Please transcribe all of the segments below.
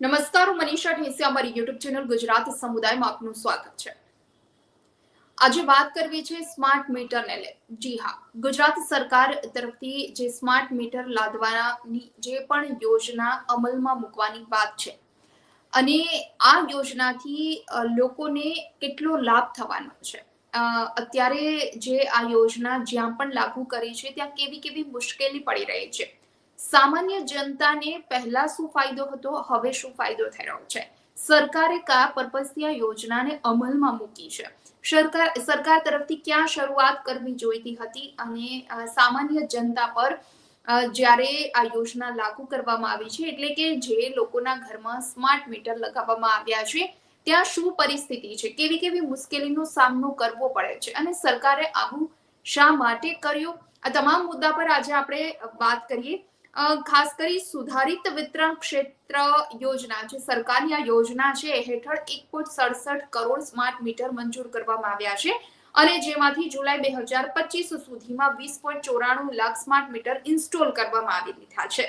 નમસ્કાર, હું મનીષા ઠેસી અમારી યુટ્યુબ ચેનલ ગુજરાત સમુદાયમાં આપનું સ્વાગત છે. આજે વાત કરવી છે સ્માર્ટ મીટરને લે જી હા, ગુજરાત સરકાર તરફથી જે સ્માર્ટ મીટર લાદવાની જે પણ યોજના અમલમાં મૂકવાની વાત છે, અને આ યોજનાથી લોકોને કેટલો લાભ થવાનો છે. અત્યારે જે આ યોજના જ્યાં પણ લાગુ કરી છે, ત્યાં કેવી કેવી મુશ્કેલી પડી રહી છે. સામાન્ય જનતાને પહેલા શું ફાયદો હતો? હવે શું ફાયદો થઈ રહ્યો છે? સરકારે કયા પર્પઝથી આ યોજનાને અમલમાં મૂકી છે? સરકાર સરકાર તરફથી ક્યાં શરૂઆત કરવી જોઈતી હતી અને સામાન્ય જનતા પર જ્યારે આ યોજના લાગુ કરવામાં આવી છે, એટલે કે જે લોકોના ઘરમાં સ્માર્ટ મીટર લગાવવામાં આવ્યા છે, ત્યાં શું પરિસ્થિતિ છે? કેવી કેવી મુશ્કેલીનો સામનો કરવો પડે છે? અને સરકારે આવું શા માટે કર્યું? આ તમામ મુદ્દા પર આજે આપણે વાત કરીએ. ખાસ કરી સુધારિત વિતરણ ક્ષેત્ર યોજના, જે સરકારની આ યોજના છે હેઠળ એક પોઈન્ટ સડસઠ કરોડ સ્માર્ટ મીટર મંજૂર કરવામાં આવ્યા છે. અને જેમાંથી જુલાઈ બે હજાર પચીસ સુધીમાં વીસ પોઈન્ટ ચોરાણું લાખ સ્માર્ટ મીટર ઇન્સ્ટોલ કરવામાં આવી લીધા છે.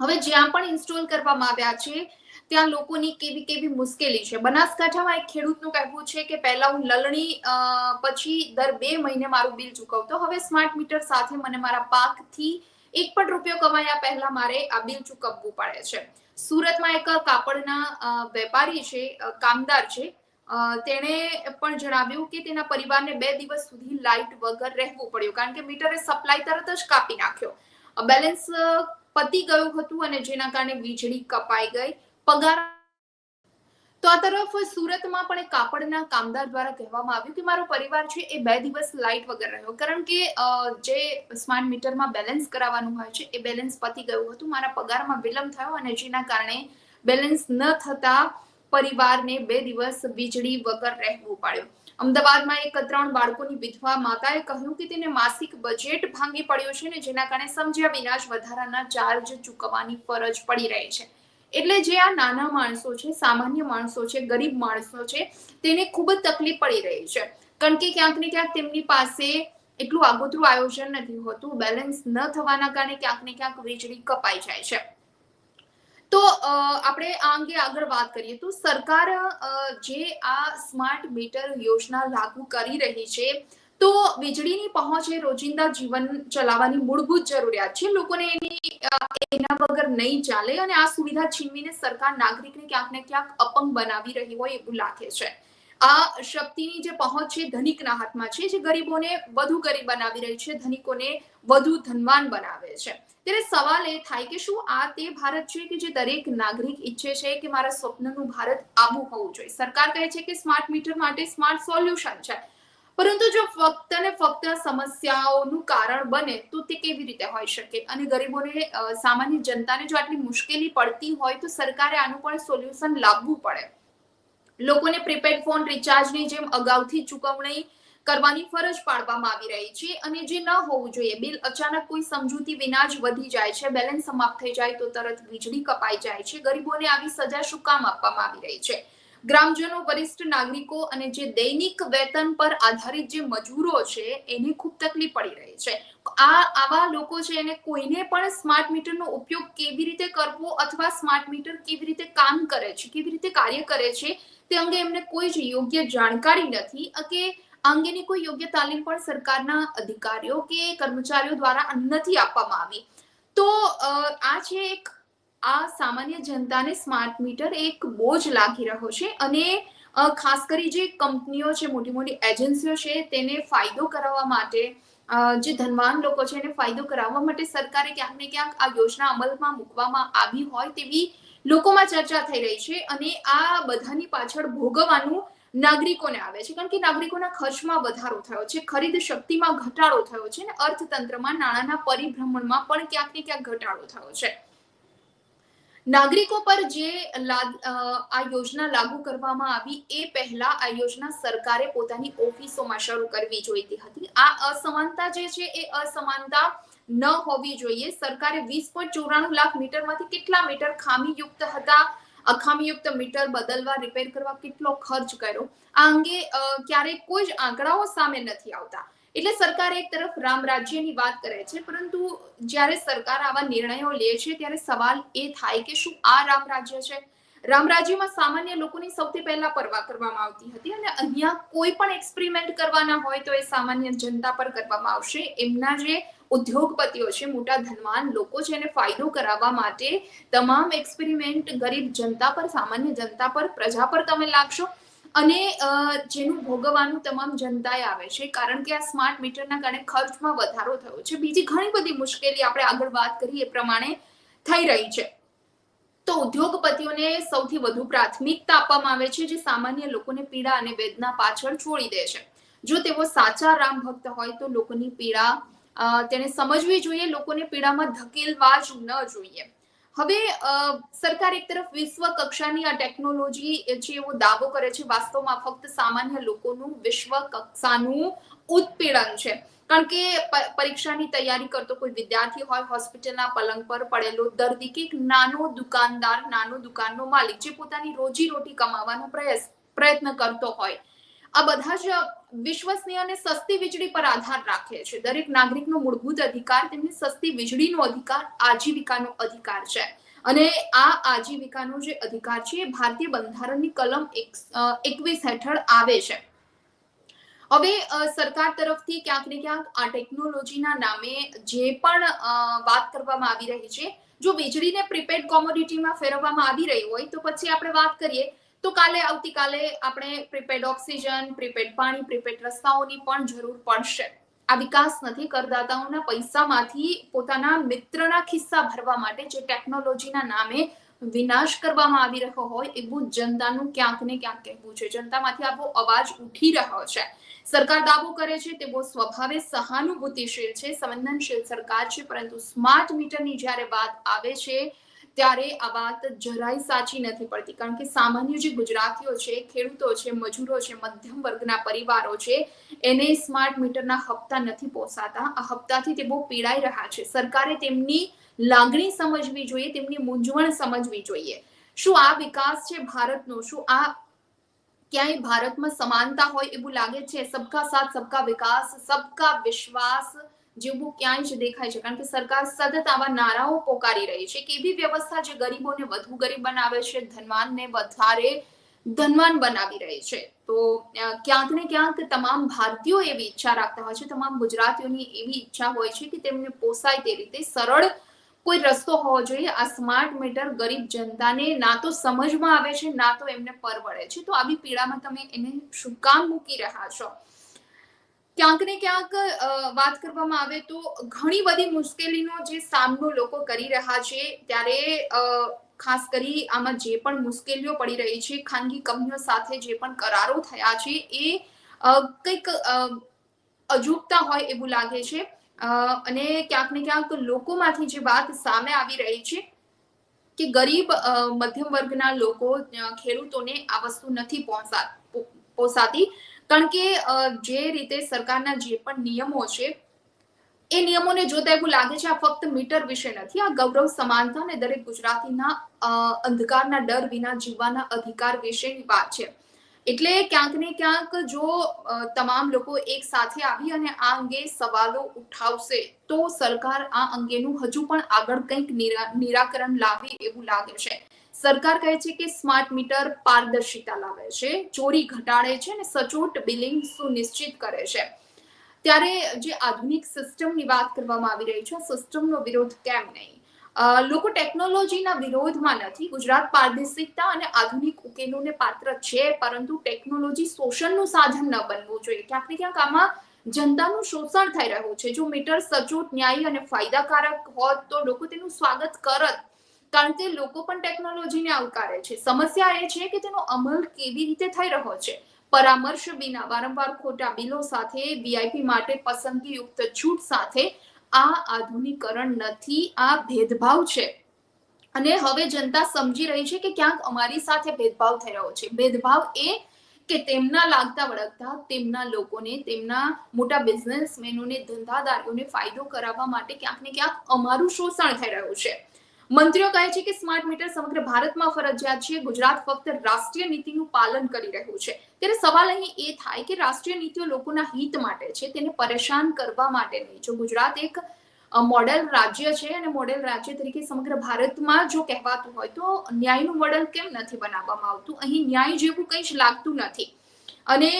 હવે જ્યાં પણ ઇન્સ્ટોલ કરવામાં આવ્યા છે, ત્યાં લોકોની કેવી કેવી મુશ્કેલી છે. બનાસકાંઠામાં એક ખેડૂતનું કહેવું છે કે પહેલા હું લલણી પછી દર બે મહિને મારું બિલ ચૂકવતો. હવે સ્માર્ટ મીટર સાથે મને મારા પાકથી એક પણ રૂપિયો કમાયા પહેલા મારે આ બિલ ચૂકવવું પડે છે. સુરતમાં એક કાપડના વેપારી છે કામદાર છે. તેણે પણ જણાવ્યું કે તેના પરિવારને બે દિવસ સુધી લાઇટ વગર રહેવું પડ્યું કારણ કે મીટરે સપ્લાય તરત જ કાપી નાખ્યો. બેલેન્સ પતી ગયું હતું અને જેના કારણે વીજળી કપાઈ ગઈ. પગાર તો આ તરફ સુરતમાં પણ એક કાપડના કામદાર દ્વારા કહેવામાં આવ્યું કે મારો પરિવાર છે એ બે દિવસ લાઇટ વગર રહ્યો. કારણ કે જે સ્માર્ટ મીટરમાં બેલેન્સ કરાવવાનું હોય છે એ બેલેન્સ પતી ગયું હતું. મારા પગારમાં વિલંબ થયો અને જેના કારણે બેલેન્સ ન થતા પરિવારને બે દિવસ વીજળી વગર રહેવું પડ્યું. અમદાવાદમાં એક ત્રણ બાળકોની વિધવા માતાએ કહ્યું કે તેને માસિક બજેટ ભાંગી પડ્યું છે ને જેના કારણે સમજ્યા વિના જ વધારાના ચાર્જ ચૂકવવાની ફરજ પડી રહી છે. એટલે જે આ નાના માણસો છે, સામાન્ય માણસો છે, ગરીબ માણસો છે, તેને ખૂબ જ તકલીફ પડી રહી છે. કારણ કે ક્યાંક ને ક્યાંક તેમની પાસે એટલું આગોતરું આયોજન નથી હોતું, બેલેન્સ ન થવાના કારણે ક્યાંક ને ક્યાંક વીજળી કપાઈ જાય છે. તો આપણે આ અંગે આગળ વાત કરીએ. તો સરકાર જે આ સ્માર્ટ મીટર યોજના લાગુ કરી રહી છે, તો વીજળીની પહોંચ રોજિંદા જીવન ચલાવવાની મૂળભૂત જરૂરિયાત છે. લોકોને એની એના વગર નહીં ચાલે અને આ સુવિધા છીનવીને સરકાર નાગરિકને ક્યાંક ને ક્યાંક અપંગ બનાવી રહી હોય એવું લાગે છે. આ શક્તિની જે પહોંચ છે ધનિકના હાથમાં છે, જે ગરીબોને વધુ ગરીબ બનાવી રહી છે, ધનિકોને વધુ ધનવાન બનાવે છે. ત્યારે સવાલ એ થાય કે શું આ તે ભારત છે કે જે દરેક નાગરિક ઈચ્છે છે કે મારા સ્વપ્નનું ભારત આવું હોવું જોઈએ? સરકાર કહે છે કે સ્માર્ટ મીટર માટે સ્માર્ટ સોલ્યુશન છે. પરંતુ જો ફક્ત ને ફક્ત સમસ્યાઓનું કારણ બને, તો તે કેવી રીતે હોઈ શકે? અને ગરીબોને સામાન્ય જનતાને જો આટલી મુશ્કેલી પડતી હોય, તો સરકારે આનું પણ સોલ્યુશન લાવવું પડે. લોકોને પ્રીપેડ ફોન, રિચાર્જની જેમ અગાઉથી ચૂકવણી કરવાની ફરજ પાડવામાં આવી રહી છે અને જે ન હોવું જોઈએ, બિલ અચાનક કોઈ સમજૂતી વિના જ વધી જાય છે, બેલેન્સ સમાપ્ત થઈ જાય તો તરત વીજળી કપાઈ જાય છે, ગરીબોને આવી સજા શું કામ આપવામાં આવી રહી છે? ગ્રામજનો, વરિષ્ઠ નાગરિકો અને જે દૈનિક વેતન પર આધારિત જે મજૂરો છે, એને ખૂબ તકલીફ પડી રહી છે. આ આવા લોકો છે, એને કોઈને પણ સ્માર્ટ મીટરનો ઉપયોગ કેવી રીતે કરવો અથવા સ્માર્ટ મીટર કેવી રીતે કામ કરે છે, કેવી રીતે કાર્ય કરે છે, તે અંગે એમને કોઈ જ યોગ્ય જાણકારી નથી. કે અંગેની કોઈ યોગ્ય તાલીમ પણ સરકારના અધિકારીઓ કે કર્મચારીઓ દ્વારા નથી આપવામાં આવી. તો આ છે એક આ સામાન્ય જનતાને સ્માર્ટ મીટર એક બોજ લાગી રહ્યો છે અને ખાસ કરી જે કંપનીઓ છે, મોટી મોટી એજન્સીઓ છે, તેને ફાયદો કરાવવા માટે જે ધનવાન લોકો છે એને ફાયદો કરાવવા માટે સરકારે ક્યાંક ને ક્યાંક આ યોજના અમલમાં મૂકવામાં આવી હોય તેવી લોકોમાં ચર્ચા થઈ રહી છે અને આ બધાની પાછળ ભોગવવાનું નાગરિકોને આવે છે. કારણ કે નાગરિકોના ખર્ચમાં વધારો થયો છે, ખરીદ શક્તિમાં ઘટાડો થયો છે અને અર્થતંત્રમાં નાણાંના પરિભ્રમણમાં પણ ક્યાંક ને ક્યાંક ઘટાડો થયો છે. નાગરિકો પર જે આ યોજના લાગુ કરવામાં આવી એ પહેલા આ યોજના સરકારે પોતાની ઓફિસોમાં શરૂ કરવી જોઈતી હતી. આ અસમાનતા જે છે એ અસમાનતા ન હોવી જોઈએ. સરકારે વીસ પોઈન્ટ ચોરાણું લાખ મીટરમાંથી કેટલા મીટર ખામીયુક્ત હતા? અખામીયુક્ત મીટર બદલવા, રિપેર કરવા કેટલો ખર્ચ કર્યો? આ અંગે ક્યારેય કોઈ જ આંકડાઓ સામે નથી આવતા. એટલે સરકાર એક તરફ રામ રાજ્યની વાત કરે છે, પરંતુ જ્યારે સરકાર આવા નિર્ણયો લે છે, ત્યારે સવાલ એ થાય કે શું આ રામ રાજ્ય છે? રામ રાજ્યમાં સામાન્ય લોકોની સૌથી પહેલા પરવા કરવામાં આવતી હતી અને અહીંયા કોઈ પણ એક્સપેરિમેન્ટ કરવાના હોય તો એ સામાન્ય જનતા પર કરવામાં આવશે. એમના જે ઉદ્યોગપતિઓ છે, મોટા ધનવાન લોકો છે, એને ફાયદો કરાવવા માટે તમામ એક્સપેરિમેન્ટ ગરીબ જનતા પર, સામાન્ય જનતા પર, પ્રજા પર તમે લાગશો? અને જેનું ભોગવવાનું તમામ જનતાએ આવે છે, કારણ કે આ સ્માર્ટ મીટરના કારણે ખર્ચમાં વધારો થયો છે. બીજી ઘણી બધી મુશ્કેલી આપણે આગળ વાત કરી એ પ્રમાણે થઈ રહી છે. તો ઉદ્યોગપતિઓને સૌથી વધુ પ્રાથમિકતા આપવામાં આવે છે જે સામાન્ય લોકોને પીડા અને વેદના પાછળ છોડી દે છે. જો તેઓ સાચા રામ ભક્ત હોય તો લોકોની પીડા તેને સમજવી જોઈએ, લોકોને પીડામાં ધકેલવા જ ન જોઈએ. હવે સરકાર એક તરફ વિશ્વ કક્ષાની આ ટેકનોલોજી છે એવો દાવો કરે છે, વાસ્તવમાં ફક્ત સામાન્ય લોકોનું વિશ્વ કક્ષાનું ઉત્પીડન છે. કારણ કે પરીક્ષાની તૈયારી કરતો કોઈ વિદ્યાર્થી હોય, હોસ્પિટલના પલંગ પર પડેલો દર્દી કે એક નાનો દુકાનદાર, નાનો દુકાનનો માલિક જે પોતાની રોજી રોટી કમાવાનો પ્રયાસ, પ્રયત્ન કરતો હોય. આ બધા જ વિશ્વસનીય અને સસ્તી વીજળી પર આધાર રાખે છે. દરેક નાગરિકનો મૂળભૂત અધિકાર તેમની સસ્તી વીજળીનો અધિકાર, આજીવિકાનો અધિકાર છે. અને આ આજીવિકાનો જે અધિકાર છે એ ભારતીય બંધારણની કલમ એકવીસ હેઠળ આવે છે. હવે સરકાર તરફથી ક્યાંક ને ક્યાંક આ ટેકનોલોજીના નામે જે પણ વાત કરવામાં આવી રહી છે, જો વીજળીને પ્રીપેડ કોમોડિટીમાં ફેરવવામાં આવી રહી હોય તો પછી આપણે વાત કરીએ તો કાલે આવતીકાલે આપણે પ્રીપેડ ઓક્સિજન પ્રીપેડ પાણી પ્રીપેડ રસ્તાઓની પણ જરૂર પડશે. આ વિકાસ નથી, કરદાતાઓના પૈસામાંથી પોતાના મિત્રના ખિસ્સા ભરવા માટે જે ટેકનોલોજીના નામે વિનાશ કરવામાં આવી રહ્યો હોય, એવું જનતાનું ક્યાંક ને ક્યાંક કહેવું છે. જનતામાંથી આવો અવાજ ઉઠી રહ્યો છે. સરકાર દાવો કરે છે તે બહુ સ્વભાવે સહાનુભૂતિશીલ છે, સંવેદનશીલ સરકાર છે, પરંતુ સ્માર્ટ મીટરની જ્યારે વાત આવે છે ત્યારે આ વાત જરાય સાચી નથી પડતી, કારણ કે સામાન્ય જે ગુજરાતીઓ છે, ખેડૂતો છે, મજૂરો છે, મધ્યમ વર્ગના પરિવારો છે, એને સ્માર્ટ મીટરના હપ્તા નથી પોસાતા. આ હપ્તાથી તે બહુ પીડાઈ રહ્યા છે. સરકારે તેમની લાગણી સમજવી જોઈએ, તેમની મૂંઝવણ સમજવી જોઈએ. શું આ વિકાસ છે ભારતનો? શું આ ક્યાંય ભારતમાં સમાનતા હોય એવું લાગે છે? સબકા સાથ, સબકા વિકાસ, સબકા વિશ્વાસ જેવું ક્યાંય જ દેખાય છે. કારણ કે સરકાર સતત આવા નારાઓ પોકારી રહી છે કે એવી વ્યવસ્થા જે ગરીબોને વધુ ગરીબ બનાવે છે, ધનવાનને વધારે ધનવાન બનાવી રહી છે. તો ક્યાંક ને ક્યાંક તમામ ભારતીયો એવી ઈચ્છા રાખતા હોય છે. તમામ ગુજરાતીઓની એવી ઈચ્છા હોય છે કે તેમને પોસાય તે રીતે સરળ કોઈ રસ્તો હોવો જોઈએ. આ સ્માર્ટ મીટર ગરીબ જનતાને ના તો સમજમાં આવે છે, ના તો એમને પરવડે છે. તો આવી પીડામાં તમે એને શું કામ મૂકી રહ્યા છો? ક્યાંક ને ક્યાંક વાત કરવામાં આવે તો ઘણી બધી મુશ્કેલીનો જે સામનો લોકો કરી રહ્યા છે, ત્યારે ખાસ કરી આમાં જે પણ મુશ્કેલીઓ પડી રહી છે, ખાનગી કંપનીઓ સાથે જે પણ કરારો થયા છે, એ કંઈક અજુગતા હોય એવું લાગે છે. અને ક્યાંક ને ક્યાંક લોકોમાંથી જે વાત સામે આવી રહી છે કે ગરીબ મધ્યમ વર્ગના લોકો ખેડૂતોને આ વસ્તુ નથી પહોંચા પોસાતી. કારણ કે જે રીતે સરકારના જે પણ નિયમો છે, એ નિયમોને જોતા એવું લાગે છે આ ફક્ત મીટર વિશે નથી, આ ગૌરવ, સમાનતા અને દરેક ગુજરાતીના અંધકારના ડર વિના જીવવાના અધિકાર વિશેની વાત છે. એટલે ક્યાંક ને ક્યાંક જો તમામ લોકો એક સાથે આવી અને આ અંગે સવાલો ઉઠાવશે, તો સરકાર આ અંગેનું હજુ પણ આગળ કંઈક નિરાકરણ લાવે એવું લાગે છે. સરકાર કહે છે કે સ્માર્ટ મીટર પારદર્શિતા લાવે છે, ચોરી ઘટાડે છે અને સચોટ બિલિંગ સુનિશ્ચિત કરે છે. ત્યારે જે આધુનિક સિસ્ટમની વાત કરવામાં આવી રહી છે સિસ્ટમનો વિરોધ કેમ નહીં? લોકો ટેકનોલોજીના વિરોધમાં નથી. ગુજરાત પારદર્શિકતા અને આધુનિક ઉકેલોને પાત્ર છે, પરંતુ ટેકનોલોજી શોષણનું સાધન ન બનવું જોઈએ. ક્યાંક ને ક્યાંક આમાં જનતાનું શોષણ થઈ રહ્યું છે. જો મીટર સચોટ, ન્યાયી અને ફાયદાકારક હોત તો લોકો તેનું સ્વાગત કરત. કારણ કે લોકો પણ ટેકનોલોજીને આવકારે છે. સમસ્યા એ છે કે તેનો અમલ કેવી રીતે થઈ રહ્યો છે? પરામર્શ વિના, વારંવાર ખોટા બિલો સાથે વીઆઈપી માટે પસંદગીયુક્ત છૂટ સાથે આ આધુનિકરણ નથી, આ ભેદભાવ છે. અને હવે જનતા સમજી રહી છે કે ક્યાંક અમારી સાથે ભેદભાવ થઈ રહ્યો છે. ભેદભાવ એ કે તેમના લાગતા વળગતા, તેમના લોકોને, તેમના મોટા બિઝનેસમેનોને ધંધાદારીઓને ફાયદો કરાવવા માટે ક્યાંક ને ક્યાંક અમારું શોષણ થઈ રહ્યું છે. મંત્રીઓ કહે છે કે સ્માર્ટ મીટર સમગ્ર ભારતમાં ફરજિયાત છે. ગુજરાત ફક્ત રાષ્ટ્રીય નીતિનું પાલન કરી રહ્યું છે. ત્યારે સવાલ અહીં એ થાય કે રાષ્ટ્રીય નીતિઓ લોકોના હિત માટે છે, તેને પરેશાન કરવા માટે નહીં. જો ગુજરાત એક મોડેલ રાજ્ય છે અને મોડેલ રાજ્ય તરીકે સમગ્ર ભારતમાં જો કહેવાતું હોય તો ન્યાયનું મોડેલ કેમ નથી બનાવવામાં આવતું? અહીં ન્યાય જેવું કંઈ જ લાગતું નથી. અને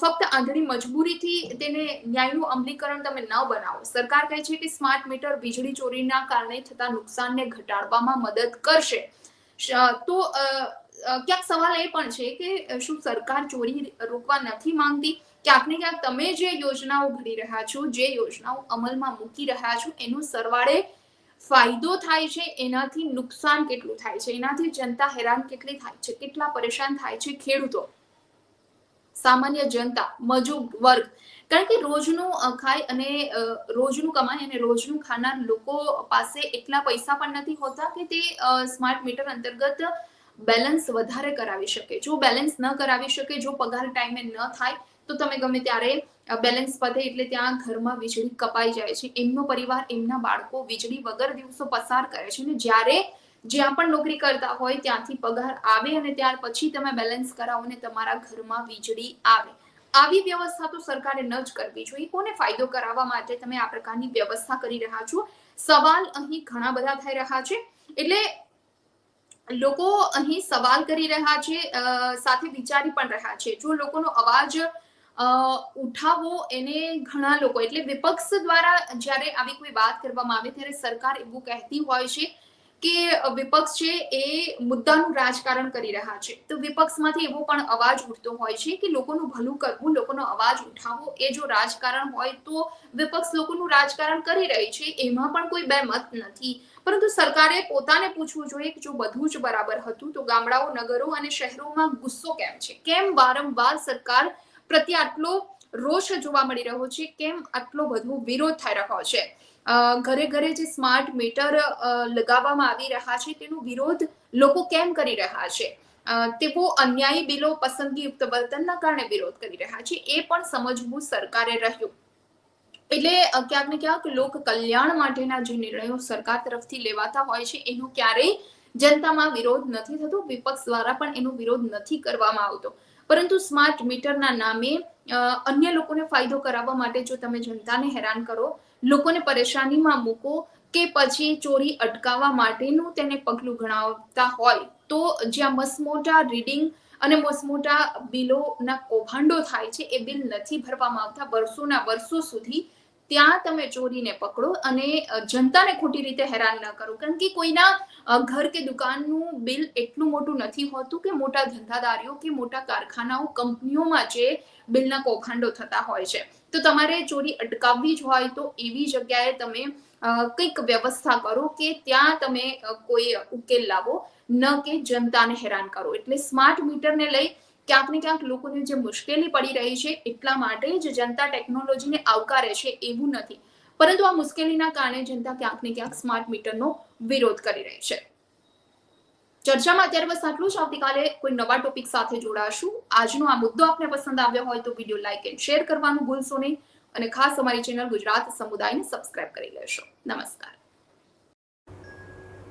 ફક્ત આંધળી મજબૂરીથી તેને ન્યાયનું અમલીકરણ તમે ન બનાવો. સરકાર કહે છે કે સ્માર્ટ મીટર વીજળી ચોરીના કારણે થતા નુકસાનને ઘટાડવામાં મદદ કરશે. તો ક્યાંક સવાલ એ પણ છે કે શું સરકાર ચોરી રોકવા નથી માંગતી? ક્યાંક ને ક્યાંક તમે જે યોજનાઓ ઘડી રહ્યા છો, જે યોજનાઓ અમલમાં મૂકી રહ્યા છો, એનું સરવાળે ફાયદો થાય છે, એનાથી નુકસાન કેટલું થાય છે? એનાથી જનતા હેરાન કેટલી થાય છે? કેટલા પરેશાન થાય છે ખેડૂતો? સામાન્ય જનતા, મજૂર વર્ગ. કારણ કે રોજનું ખાય અને રોજનું કમાય અને રોજનું ખાનાર લોકો પાસે એટલા પૈસા પણ નથી હોતા કે તે સ્માર્ટ મીટર અંતર્ગત બેલેન્સ વધારે કરાવી શકે. જો બેલેન્સ ન કરાવી શકે, જો પગાર ટાઈમે ન થાય, તો તમે ગમે ત્યારે બેલેન્સ પતે એટલે ત્યાં ઘરમાં વીજળી કપાઈ જાય છે. એમનો પરિવાર, એમના બાળકો વીજળી વગર દિવસો પસાર કરે છે. અને જ્યારે જ્યાં પણ નોકરી કરતા હોય ત્યાંથી પગાર આવે અને ત્યાર પછી તમે બેલેન્સ કરાવો ને તમારા ઘરમાં વીજળી આવે. આવી વ્યવસ્થા તો સરકારે ન જ કરવી જોઈએ. કોને ફાયદો કરાવવા માટે તમે આ પ્રકારની વ્યવસ્થા કરી રહ્યા છો? સવાલ અહીં ઘણા બધા થઈ રહ્યા છે. એટલે લોકો અહીં સવાલ કરી રહ્યા છે સાથે વિચારી પણ રહ્યા છે. જો લોકોનો અવાજ અ, ઉઠાવવો એને ઘણા લોકો એટલે વિપક્ષ દ્વારા જ્યારે આવી કોઈ વાત કરવામાં આવે ત્યારે સરકાર એવું કહેતી હોય છે કે વિપક્ષ છે એ મુદ્દાનું રાજકારણ કરી રહ્યા છે. તો વિપક્ષમાંથી એવો પણ અવાજ ઉઠતો હોય છે કે લોકોનું ભલું કરવું, લોકોનો અવાજ ઉઠાવવો, એ જો રાજકારણ હોય તો વિપક્ષ લોકોનું રાજકારણ કરી રહી છે, એમાં પણ કોઈ બે મત નથી. પરંતુ સરકારે પોતાને પૂછવું જોઈએ કે જો બધું જ બરાબર હતું તો ગામડાઓ, નગરો અને શહેરોમાં ગુસ્સો કેમ છે? કેમ વારંવાર સરકાર પ્રત્યે આટલો રોષ જોવા મળી રહ્યો છે? કેમ આટલો બધો વિરોધ થઈ રહ્યો છે? ઘરે ઘરે જે સ્માર્ટ મીટર લગાવવામાં આવી રહ્યા છે, તેનો વિરોધ લોકો કેમ કરી રહ્યા છે? તેઓ અન્યાયી બિલો, પસંદગીયુક્ત વર્તનના કારણે વિરોધ કરી રહ્યા છે, એ પણ સમજવું સરકારે રહ્યું. એટલે ક્યાંક ને ક્યાંક લોક કલ્યાણ માટેના જે નિર્ણયો સરકાર તરફથી લેવાતા હોય છે, એનો ક્યારેય જનતામાં વિરોધ નથી થતો, વિપક્ષ દ્વારા પણ એનો વિરોધ નથી કરવામાં આવતો. પરંતુ સ્માર્ટ મીટરના નામે અન્ય લોકોને ફાયદો કરાવવા માટે જો તમે જનતાને હેરાન કરો, લોકોને પરેશાનીમાં મૂકો કે પછી ચોરી અટકાવવા માટેનું તેને પગલું ગણાવતા હોય, તો જ્યાં મસમોટા રીડિંગ અને મસમોટા બિલોના કૌભાંડો થાય છે, એ બિલ નથી ભરવામાં આવતા, વર્ષોના વર્ષો સુધી ત્યાં તમે ચોરીને પકડો અને જનતાને ખોટી રીતે હેરાન ન કરો. કારણ કે કોઈના ઘર કે દુકાનનું બિલ એટલું મોટું નથી હોતું કે મોટા ધંધાદારીઓ કે મોટા કારખાનાઓ, કંપનીઓમાં જે બિલના કૌભાંડો થતા હોય છે. તો તમારે ચોરી અટકાવવી જ હોય તો એવી જગ્યાએ તમે કંઈક વ્યવસ્થા કરો કે ત્યાં તમે કોઈ ઉકેલ લાવો, ન કે જનતાને હેરાન કરો. એટલે સ્માર્ટ મીટરને લઈ ક્યાંક ને ક્યાંક લોકોને જે મુશ્કેલી પડી રહી છે એટલા માટે જ જનતા ટેકનોલોજીને આવકારે છે એવું નથી. પરંતુ આ મુશ્કેલીના કારણે જનતા ક્યાંક ને ક્યાંક સ્માર્ટ મીટરનો વિરોધ કરી રહી છે. ચર્ચામાં અત્યારે બસ આટલું જ. આવતીકાલે કોઈ નવા ટોપિક સાથે જોડાશું. આજનો આ મુદ્દો આપને પસંદ આવ્યો હોય તો વીડિયો લાઇક એન્ડ શેર કરવાનું ભૂલશો નહીં. અને ખાસ અમારી ચેનલ ગુજરાત સમુદાયને સબસ્ક્રાઇબ કરી લેશો. નમસ્કાર.